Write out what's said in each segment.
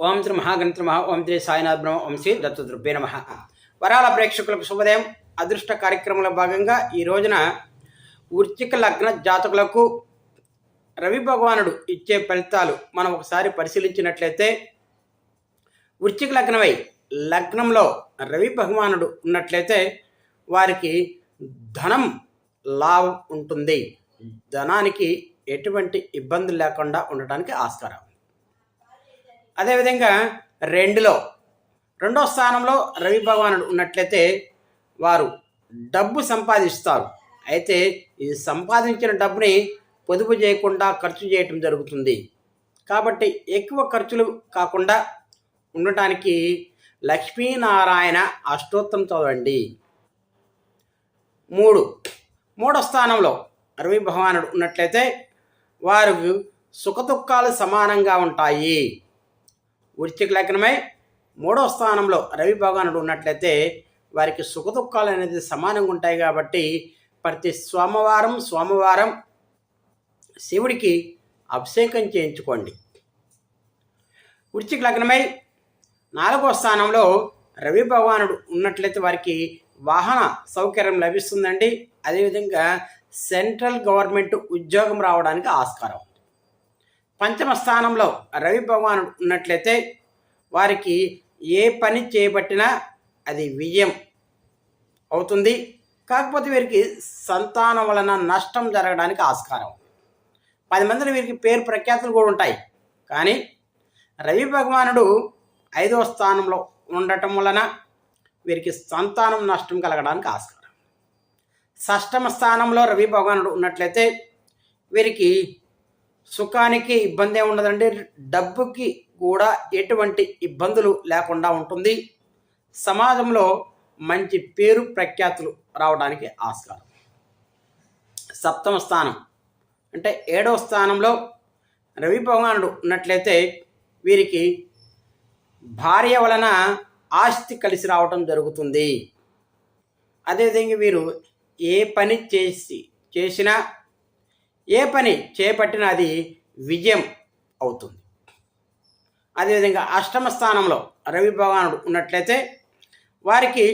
ఓం శ్రీ మహాగణిత నమ ఓం శ్రీ సాయినాథ్ బ్రహ్మ ఓం శ్రీ దత్తద్రుభ్య నమ. వరాల ప్రేక్షకులకు శుభోదయం. అదృష్ట కార్యక్రమంలో భాగంగా ఈ రోజున వృత్తిక లగ్న జాతకులకు రవి భగవానుడు ఇచ్చే ఫలితాలు మనం ఒకసారి పరిశీలించినట్లయితే వృత్తిక లగ్నమై లగ్నంలో రవి భగవానుడు ఉన్నట్లయితే వారికి ధనం లాభం ఉంటుంది. ధనానికి ఎటువంటి ఇబ్బందులు లేకుండా ఉండటానికి ఆస్కారం. అదేవిధంగా రెండులో రెండో స్థానంలో రవి భగవానుడు ఉన్నట్లయితే వారు డబ్బు సంపాదిస్తారు. అయితే ఈ సంపాదించిన డబ్బుని పొదుపు చేయకుండా ఖర్చు చేయటం జరుగుతుంది. కాబట్టి ఎక్కువ ఖర్చులు కాకుండా ఉండటానికి లక్ష్మీనారాయణ అష్టోత్తం చదవండి. మూడు మూడో స్థానంలో రవి భగవానుడు ఉన్నట్లయితే వారు సుఖదుఖాలు సమానంగా ఉంటాయి. వృత్తిక లగ్నమై మూడవ స్థానంలో రవి భగవానుడు ఉన్నట్లయితే వారికి సుఖదుఖాలు అనేది సమానంగా ఉంటాయి కాబట్టి ప్రతి సోమవారం సోమవారం శివుడికి అభిషేకం చేయించుకోండి. వృత్తిక లగ్నమై నాలుగో స్థానంలో రవి భగవానుడు ఉన్నట్లయితే వారికి వాహన సౌకర్యం లభిస్తుందండి. అదేవిధంగా సెంట్రల్ గవర్నమెంట్ ఉద్యోగం రావడానికి ఆస్కారం. పంచమ స్థానంలో రవి భగవానుడు ఉన్నట్లయితే వారికి ఏ పని చేపట్టినా అది విజయం అవుతుంది. కాకపోతే వీరికి సంతానం వలన నష్టం జరగడానికి ఆస్కారం ఉంది. పది మందిని వీరికి పేరు ప్రఖ్యాతులు కూడా ఉంటాయి. కానీ రవి భగవానుడు ఐదవ స్థానంలో ఉండటం వలన వీరికి సంతానం నష్టం కలగడానికి ఆస్కారం. షష్టమ స్థానంలో రవి భగవానుడు ఉన్నట్లయితే వీరికి సుఖానికి ఇబ్బంది ఉండదండి. డబ్బుకి కూడా ఎటువంటి ఇబ్బందులు లేకుండా ఉంటుంది. సమాజంలో మంచి పేరు ప్రఖ్యాతులు రావడానికి ఆస్కారం. సప్తమ స్థానం అంటే ఏడవ స్థానంలో రవి భగవానుడు ఉన్నట్లయితే వీరికి భార్య వలన ఆస్తి కలిసి రావటం జరుగుతుంది. అదేవిధంగా వీరు ఏ పని చేసి చేసినా ఏ పని చేపట్టినా అది విజయం అవుతుంది. అదేవిధంగా అష్టమ స్థానంలో రవి భగవానుడు ఉన్నట్లయితే వారికి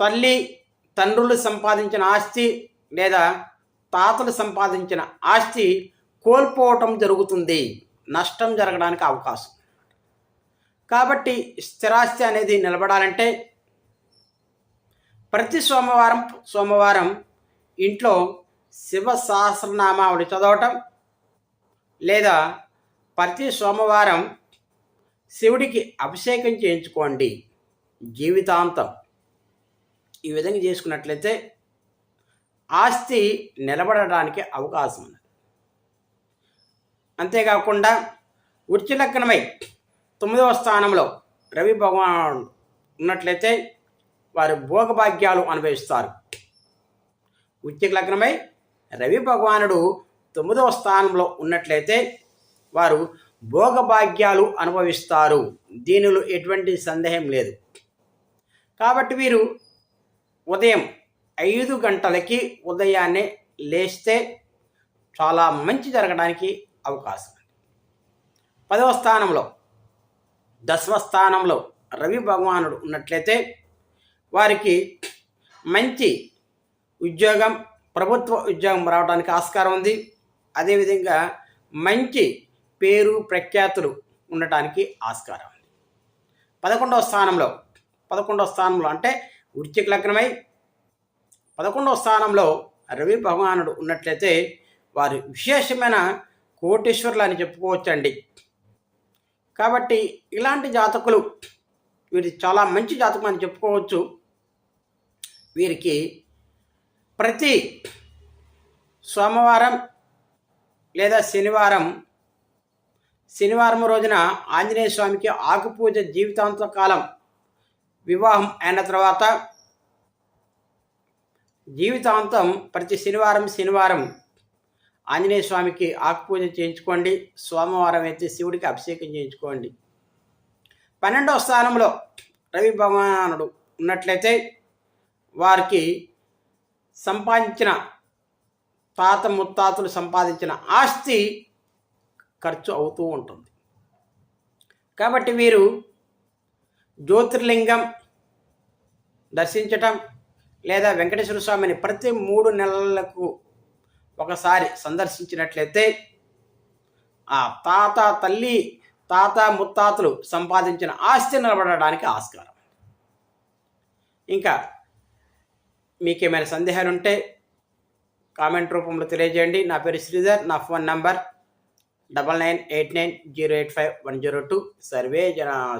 తల్లి తండ్రులు సంపాదించిన ఆస్తి లేదా తాతలు సంపాదించిన ఆస్తి కోల్పోవటం జరుగుతుంది. నష్టం జరగడానికి అవకాశం. కాబట్టి స్థిరాస్తి అనేది నిలబడాలంటే ప్రతి సోమవారం సోమవారం ఇంట్లో శివ సహస్రనామావళి చదవటం లేదా ప్రతి సోమవారం శివుడికి అభిషేకం చేయించుకోండి. జీవితాంతం. ఈ విధంగా చేసుకున్నట్లయితే ఆస్తి నిలబడడానికి అవకాశం ఉంది అంతేకాకుండా వృత్తి లగ్నమై తొమ్మిదవ స్థానంలో రవి భగవానుడు ఉన్నట్లయితే వారు భోగభాగ్యాలు అనుభవిస్తారు. వృత్తిక లగ్నమై రవి భగవానుడు తొమ్మిదవ స్థానంలో ఉన్నట్లయితే వారు భోగభాగ్యాలు అనుభవిస్తారు. దీనిలో ఎటువంటి సందేహం లేదు. కాబట్టి వీరు ఉదయం ఐదు గంటలకి ఉదయాన్నే లేస్తే చాలా మంచి జరగడానికి అవకాశం. ఉంది పదవ స్థానంలో దశమ స్థానంలో రవి భగవానుడు ఉన్నట్లయితే వారికి మంచి ఉద్యోగం ప్రభుత్వ ఉద్యోగం రావడానికి ఆస్కారం ఉంది. అదేవిధంగా మంచి పేరు ప్రఖ్యాతులు ఉండటానికి ఆస్కారం ఉంది. పదకొండవ స్థానంలో పదకొండవ స్థానంలో అంటే వృత్తిక లగ్నమై పదకొండవ స్థానంలో రవి భగవానుడు ఉన్నట్లయితే వారు విశేషమైన కోటేశ్వర్లు అని చెప్పుకోవచ్చండి. కాబట్టి ఇలాంటి జాతకులు వీరి చాలా మంచి జాతకం అని చెప్పుకోవచ్చు. వీరికి ప్రతి సోమవారం లేదా శనివారం శనివారం రోజున ఆంజనేయ స్వామికి ఆకుపూజ జీవితాంత కాలం వివాహం అయిన తర్వాత జీవితాంతం ప్రతి శనివారం శనివారం ఆంజనేయ స్వామికి ఆకుపూజ చేయించుకోండి. సోమవారం అయితే శివుడికి అభిషేకం చేయించుకోండి. పన్నెండవ స్థానంలో రవి భగవానుడు ఉన్నట్లయితే వారికి సంపాదించిన తాత ముత్తాతలు సంపాదించిన ఆస్తి ఖర్చు అవుతూ ఉంటుంది. కాబట్టి వీరు జ్యోతిర్లింగం దర్శించటం లేదా వెంకటేశ్వర స్వామిని ప్రతి మూడు నెలలకు ఒకసారి సందర్శించినట్లయితే ఆ తాత తల్లి తాత ముత్తాతలు సంపాదించిన ఆస్తి నిలబడడానికి ఆస్కారం. ఇంకా మీకేమైనా సందేహాలు ఉంటే కామెంట్ రూపంలో తెలియజేయండి. నా పేరు శ్రీధర్ నా phone number double nine eight nine zero eight five one zero two. Survey జనా